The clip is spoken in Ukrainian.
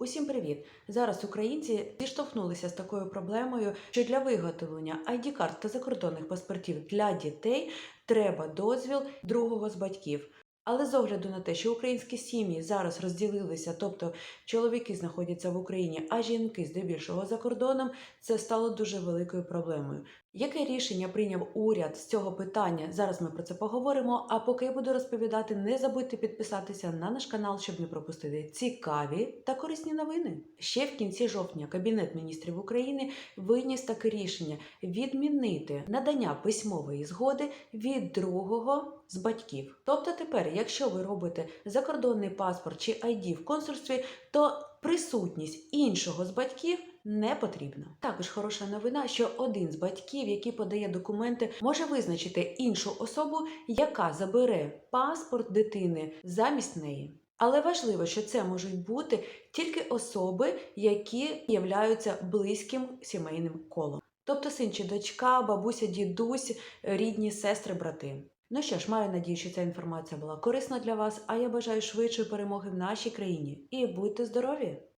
Усім привіт! Зараз українці зіштовхнулися з такою проблемою, що для виготовлення id карт та закордонних паспортів для дітей треба дозвіл другого з батьків. Але з огляду на те, що українські сім'ї зараз розділилися, тобто чоловіки знаходяться в Україні, а жінки здебільшого за кордоном, це стало дуже великою проблемою. Яке рішення прийняв уряд з цього питання? Зараз ми про це поговоримо. А поки я буду розповідати, не забудьте підписатися на наш канал, щоб не пропустити цікаві та корисні новини. Ще в кінці жовтня Кабінет міністрів України виніс таке рішення відмінити надання письмової згоди від другого з батьків. Тобто тепер, якщо ви робите закордонний паспорт чи ID в консульстві, то присутність іншого з батьків не потрібна. Також хороша новина, що один з батьків, який подає документи, може визначити іншу особу, яка забере паспорт дитини замість неї. Але важливо, що це можуть бути тільки особи, які являються близьким сімейним колом. Тобто син чи дочка, бабуся, дідусь, рідні, сестри, брати. Ну що ж, маю надію, що ця інформація була корисна для вас, а я бажаю швидшої перемоги в нашій країні. І будьте здорові!